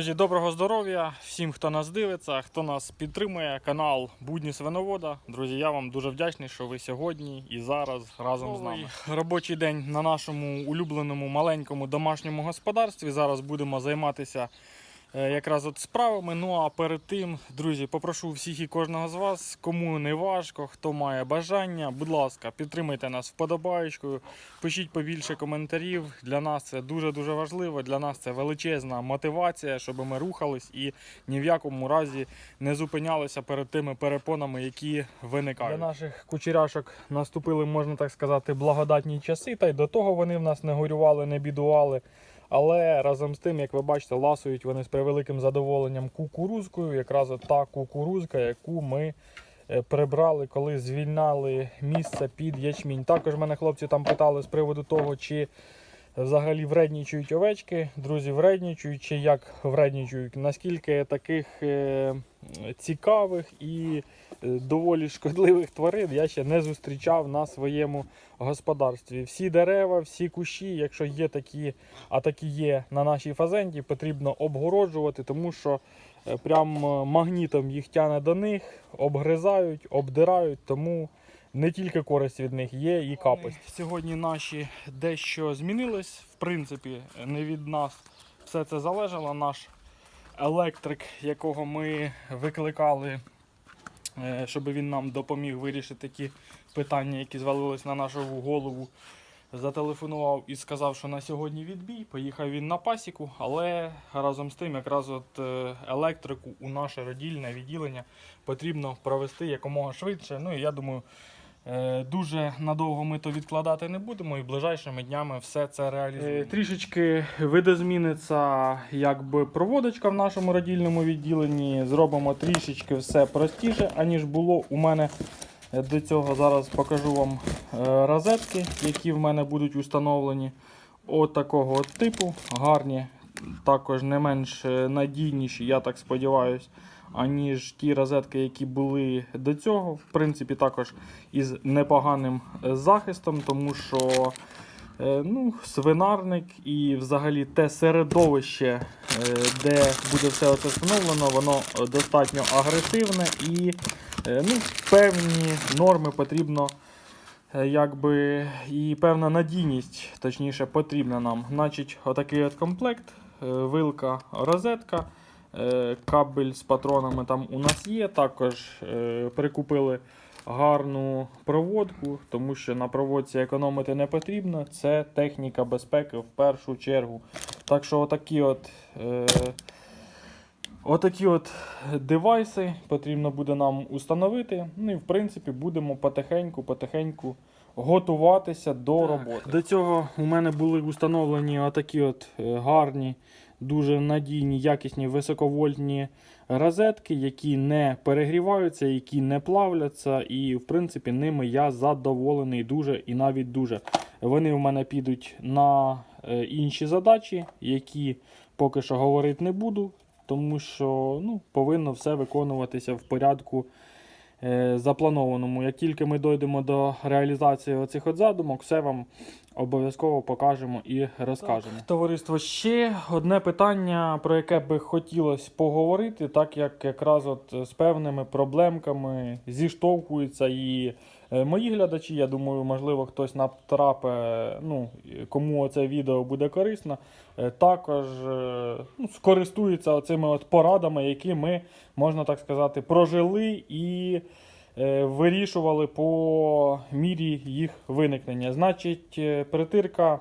Друзі, доброго здоров'я всім, хто нас дивиться, хто нас підтримує. Канал Будні Свиновода. Друзі, я вам дуже вдячний, що ви сьогодні і зараз разом з нами. Робочий день на нашому улюбленому маленькому домашньому господарстві. Зараз будемо займатися якраз от справами. Ну а перед тим, друзі, попрошу всіх і кожного з вас, кому не важко, хто має бажання, будь ласка, підтримайте нас вподобаєчкою, пишіть побільше коментарів. Для нас це дуже дуже важливо. Для нас це величезна мотивація, щоб ми рухались і ні в якому разі не зупинялися перед тими перепонами, які виникають. Для наших кучеряшок наступили, можна так сказати, благодатні часи. Та й до того вони в нас не горювали, не бідували. Але разом з тим, як ви бачите, ласують вони з превеликим задоволенням кукурузкою. Якраз та кукурузка, яку ми е, прибрали, коли звільняли місце під ячмінь. Також мене хлопці там питали з приводу того, чи взагалі вреднічують овечки. Друзі, вреднічують, чи як вреднічують. Наскільки таких е, цікавих і е, доволі шкодливих тварин я ще не зустрічав на своєму господарстві. Всі дерева, всі кущі, якщо є такі, а такі є на нашій фазенді, потрібно обгороджувати, тому що е, прям магнітом їх тяне до них, обгризають, обдирають, тому не тільки користь від них є і капость. Сьогодні наші дещо змінились. В принципі, не від нас все це залежало. Наш електрик, якого ми викликали, е, щоб він нам допоміг вирішити ті питання, які звалились на нашу голову. Зателефонував і сказав, що на сьогодні відбій. Поїхав він на пасіку, але разом з тим, якраз от е, електрику у наше родільне відділення потрібно провести якомога швидше. Ну і я думаю, дуже надовго ми то відкладати не будемо, і ближайшими днями все це реалізуємо. Е, Трішечки видозміниться якби проводочка в нашому родільному відділенні. Зробимо трішечки все простіше, аніж було у мене. Е, До цього зараз покажу вам е, розетки, які в мене будуть установлені. От такого от типу. Гарні, також не менш е, надійніші, я так сподіваюся, аніж ті розетки, які були до цього. В принципі, також із непоганим е, захистом, тому що е, ну, свинарник і взагалі те середовище, е, де буде все це встановлено, воно достатньо агресивне і Ну, певні норми потрібно, якби, і певна надійність, точніше, потрібна нам. Значить, отакий от комплект, вилка, розетка, кабель з патронами там у нас є. Також е, прикупили гарну проводку, тому що на проводці економити не потрібно. Це техніка безпеки в першу чергу. Так що отакі от. Е, Отакі от девайси потрібно буде нам установити. Ну і в принципі будемо потихеньку, потихеньку готуватися до роботи. До цього у мене були установлені отакі от е, гарні, дуже надійні, якісні високовольтні розетки, які не перегріваються, які не плавляться. І в принципі ними я задоволений дуже і навіть дуже. Вони в мене підуть на е, інші задачі, які поки що говорити не буду тому що ну, повинно все виконуватися в порядку е, запланованому. Як тільки ми дійдемо до реалізації оцих от задумок, все вам обов'язково покажемо і розкажемо. Так, товариство, ще одне питання, про яке би хотілося поговорити, так як якраз от з певними проблемками зіштовхуються і е, мої глядачі. Я думаю, можливо, хтось натрапе, ну, кому це відео буде корисно, е, також е, ну, скористується оцими от порадами, які ми, можна так сказати, прожили і вирішували по мірі їх виникнення. Значить, е, притирка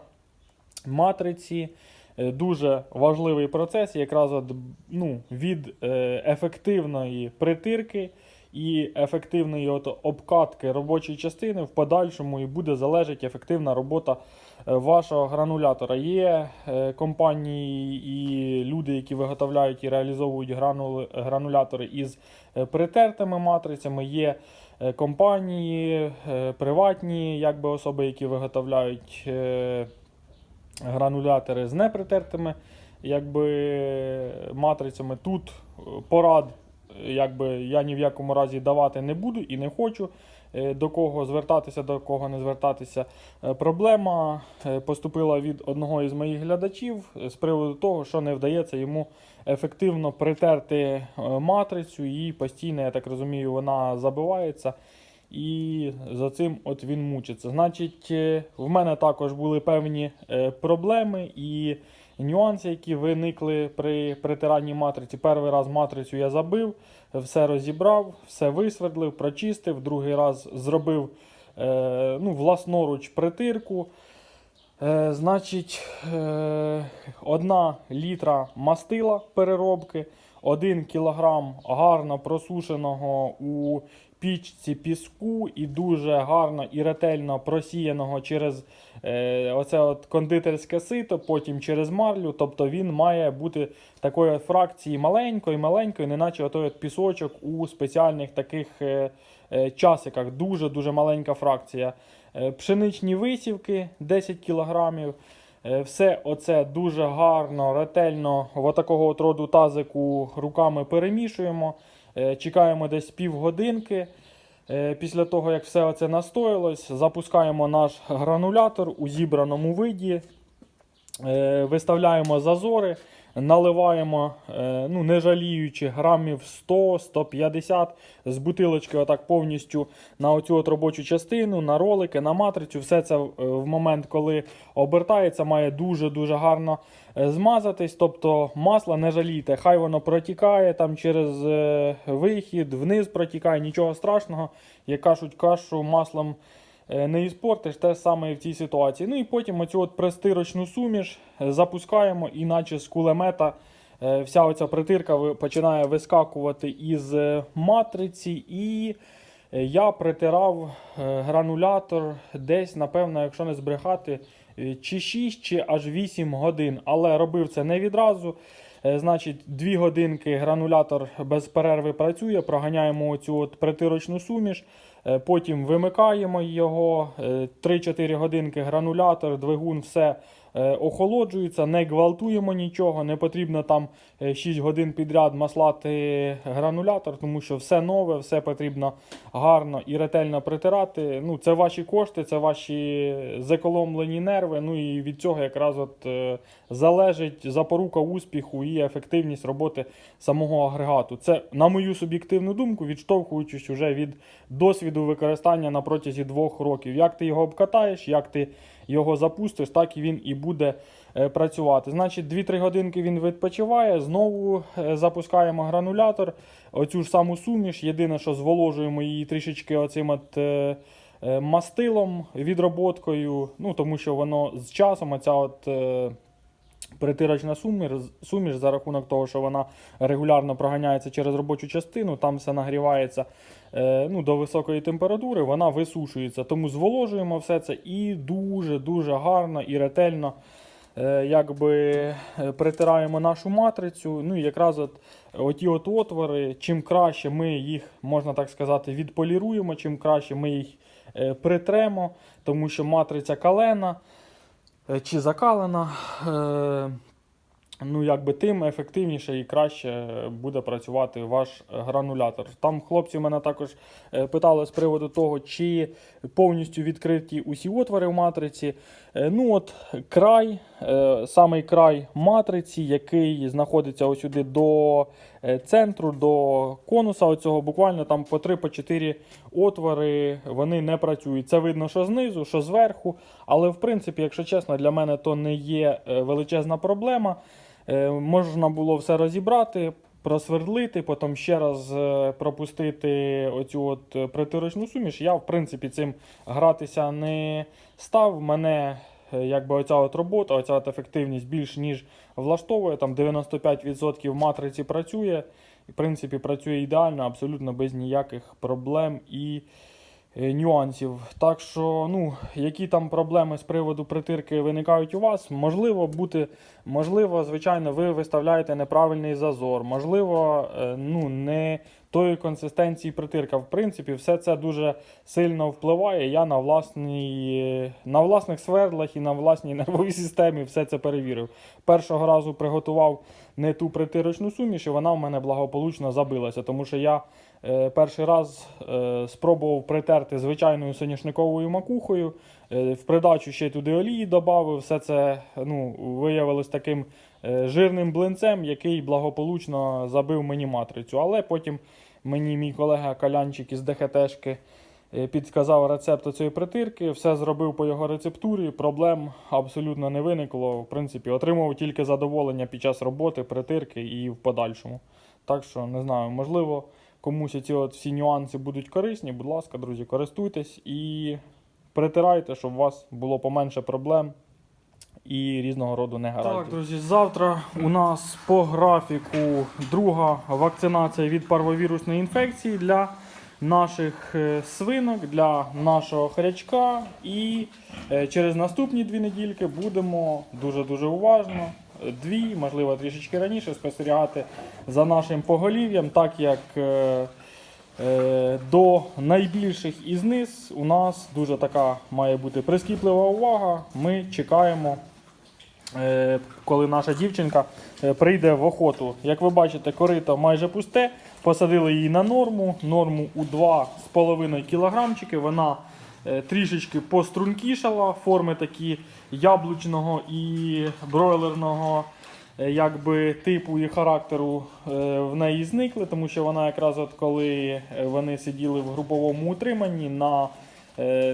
матриці. е, Дуже важливий процес, якраз от, ну, від е, ефективної притирки і ефективної от обкатки робочої частини в подальшому і буде залежати ефективна робота е, вашого гранулятора. Є е, компанії і люди, які виготовляють і реалізовують гранулятори із е, притертими матрицями. Є компанії, приватні якби, особи, які виготовляють. гранулятори з непритертими якби, матрицями. Тут порад якби, я ні в якому разі давати не буду і не хочу. е, до кого звертатися, до кого не звертатися. Е, Проблема е, поступила від одного із моїх глядачів з приводу того, що не вдається йому ефективно притерти матрицю, і постійно, я так розумію, вона забивається. І за цим от він мучиться. Значить, е, в мене також були певні е, проблеми і нюанси, які виникли при притиранні матриці. Перший раз матрицю я забив, все розібрав, все висвердлив, прочистив. Другий раз зробив е, ну, власноруч притирку. Значить, одна літра мастила переробки, один кілограм гарно просушеного у пічці піску і дуже гарно і ретельно просіяного через е, оце от кондитерське сито, потім через марлю. Тобто він має бути такої фракції маленької, маленької, неначе отой от пісочок у спеціальних таких е, е, часиках. Дуже-дуже маленька фракція. Е, Пшеничні висівки 10 кілограмів. Е, Все оце дуже гарно, ретельно в отакого от роду тазику руками перемішуємо. Е, Чекаємо десь півгодинки. Е, Після того, як все це настоїлось, запускаємо наш гранулятор у зібраному виді, Е, виставляємо зазори, наливаємо, е, ну, не жаліючи грамів 100-150 з бутилочки, отак повністю на оцю от робочу частину, на ролики, на матрицю. Все це е, в момент, коли обертається, має дуже-дуже гарно е, змазатись. Тобто масло не жалійте, хай воно протікає там через вихід, вниз протікає, нічого страшного. Як кажуть, кашу маслом не іспортиш, те саме і в цій ситуації. Ну і потім оцю от пристирочну суміш е, запускаємо, іначе з кулемета е, вся оця притирка починає вискакувати із е, матриці. І е, я притирав е, гранулятор десь, напевно, якщо не збрехати, е, чи 6, чи аж 8 годин. Але робив це не відразу. Е, Значить, 2 годинки гранулятор без перерви працює, проганяємо оцю от притирочну суміш, е, потім вимикаємо його. е, 3-4 годинки гранулятор, двигун, все е, охолоджується, не гвалтуємо нічого, не потрібно там е, 6 годин підряд маслати гранулятор, тому що все нове, все потрібно гарно і ретельно притирати. Ну, це ваші кошти, це ваші зекономлені нерви. Ну і від цього якраз от е, залежить запорука успіху і ефективність роботи самого агрегату. Це, на мою суб'єктивну думку, відштовхуючись уже від досвіду використання на протязі двох років. Як ти його обкатаєш, як ти його запустиш, так і він і буде е, працювати. Значить, 2-3 годинки він відпочиває, знову е, запускаємо гранулятор, оцю ж саму суміш. Єдине, що зволожуємо її трішечки оцим от. е, Мастилом, відроботкою, ну тому що воно з часом, оця от притирочна суміш, суміш за рахунок того, що вона регулярно проганяється через робочу частину, там все нагрівається е, ну, до високої температури, вона висушується. Тому зволожуємо все це і дуже-дуже гарно і ретельно е, якби, е, притираємо нашу матрицю. Ну і якраз от, оті от отвори, чим краще ми їх, можна так сказати, відполіруємо, чим краще ми їх притремо, тому що матриця калена чи закалена. Ну, якби тим ефективніше і краще буде працювати ваш гранулятор. Там хлопці мене також е, питали з приводу того, чи повністю відкриті усі отвори в матриці. Е, Ну от край, е, самий край матриці, який знаходиться ось сюди до центру, до конуса оцього, буквально там по 3-4 отвори вони не працюють. Це видно, що знизу, що зверху. Але в принципі, якщо чесно, для мене то не є величезна проблема. Е, Можна було все розібрати, просвердлити, потім ще раз е, пропустити оцю от е, притирочну суміш. Я, в принципі, цим гратися не став. Мене якби оця от робота, оця от ефективність більш ніж влаштовує. Там 95% матриці працює. В принципі, працює ідеально, абсолютно без ніяких проблем і нюансів. Так що, ну, які там проблеми з приводу притирки виникають у вас, можливо, бути, можливо, звичайно, ви виставляєте неправильний зазор, можливо, е, ну, не тої консистенції притирка. В принципі, все це дуже сильно впливає. Я на, власній, на власних свердлах і на власній нервовій системі все це перевірив. Першого разу приготував не ту притирочну суміш, і вона в мене благополучно забилася. Тому що я е, перший раз е, спробував притерти звичайною соняшниковою макухою. Е, в придачу ще туди олії додав. Все це ну, виявилось таким е, жирним блинцем, який благополучно забив мені матрицю. Але потім мені мій колега Калянчик із ДХТшки підказав рецепт цієї притирки, все зробив по його рецептурі, проблем абсолютно не виникло. В принципі, отримав тільки задоволення під час роботи, притирки і в подальшому. Так що, не знаю, можливо, комусь ці от всі нюанси будуть корисні. Будь ласка, друзі, користуйтесь і притирайте, щоб у вас було поменше проблем і різного роду негараздів. Так, друзі, завтра у нас по графіку друга вакцинація від парвовірусної інфекції для наших е, свинок, для нашого хрячка. І е, через наступні дві недільки будемо дуже-дуже уважно. Дві, можливо, трішечки раніше спостерігати за нашим поголів'ям, так як е, До найбільших із низ у нас дуже така має бути прискіплива увага. Ми чекаємо, коли наша дівчинка прийде в охоту. Як ви бачите, корито майже пусте. Посадили її на норму. Норму у 2,5 кілограмчики. Вона е, трішечки пострункішала. Форми такі яблучного і бройлерного е, якби, типу і характеру е, в неї зникли, тому що вона якраз от коли вони сиділи в груповому утриманні на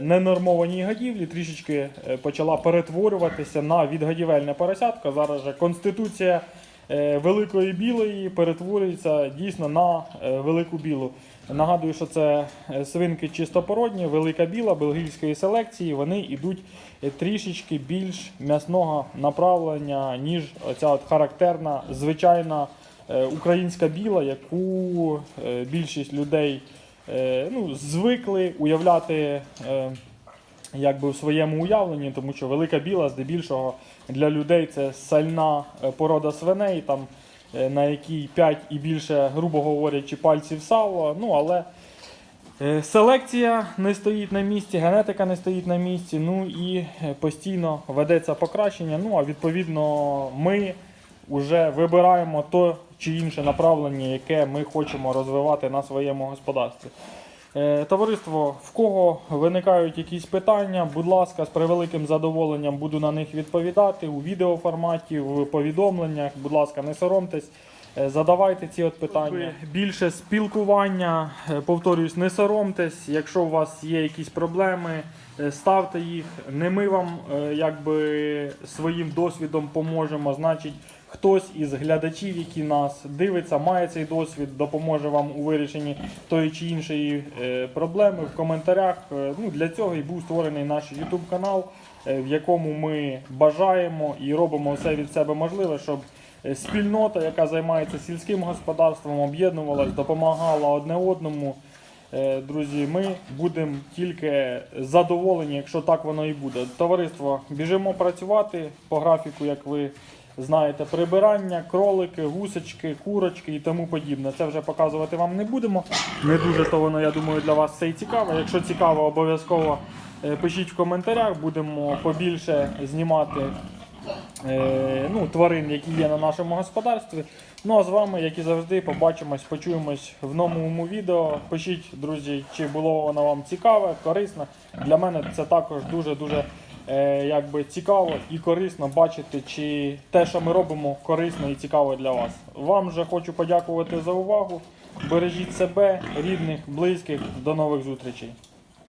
ненормованій годівлі, трішечки почала перетворюватися на відгодівельне поросятко. Зараз же конституція великої білої перетворюється дійсно на е, велику білу. Нагадую, що це е, свинки чистопородні, велика біла, бельгійської селекції. Вони йдуть е, трішечки більш м'ясного направлення, ніж оця от характерна звичайна е, українська біла, яку е, більшість людей е, ну, звикли уявляти. Якби в своєму уявленні, тому що велика біла здебільшого для людей це сальна е, порода свиней, там, е, на якій 5 і більше, грубо говорячи, пальців сала. Ну, але е, селекція не стоїть на місці, генетика не стоїть на місці, ну і постійно ведеться покращення. Ну, а відповідно, ми вже вибираємо то чи інше направлення, яке ми хочемо розвивати на своєму господарстві. Е, Товариство, в кого виникають якісь питання, будь ласка, з превеликим задоволенням буду на них відповідати у відеоформаті, в повідомленнях. Будь ласка, не соромтесь, е, задавайте ці от питання. Більше спілкування, е, повторюсь, не соромтесь. Якщо у вас є якісь проблеми, ставте їх. Не ми вам якби своїм досвідом поможемо. Значить, хтось із глядачів, які нас дивиться, має цей досвід, допоможе вам у вирішенні тої чи іншої е, проблеми в коментарях. Е, Ну, для цього і був створений наш YouTube канал, е, в якому ми бажаємо і робимо все від себе можливе, щоб спільнота, яка займається сільським господарством, об'єднувалась, допомагала одне одному. Друзі, ми будемо тільки задоволені, якщо так воно і буде. Товариство, біжимо працювати по графіку, як ви знаєте, прибирання, кролики, гусочки, курочки і тому подібне. Це вже показувати вам не будемо. Не дуже то воно, я думаю, для вас це і цікаво. Якщо цікаво, обов'язково е, пишіть в коментарях, будемо побільше знімати е, ну, тварин, які є на нашому господарстві. Ну а з вами, як і завжди, побачимось, почуємось в новому відео. Пишіть, друзі, чи було воно вам цікаве, корисне. Для мене це також дуже-дуже е, якби цікаво і корисно бачити, чи те, що ми робимо, корисно і цікаво для вас. Вам же хочу подякувати за увагу. Бережіть себе, рідних, близьких. До нових зустрічей.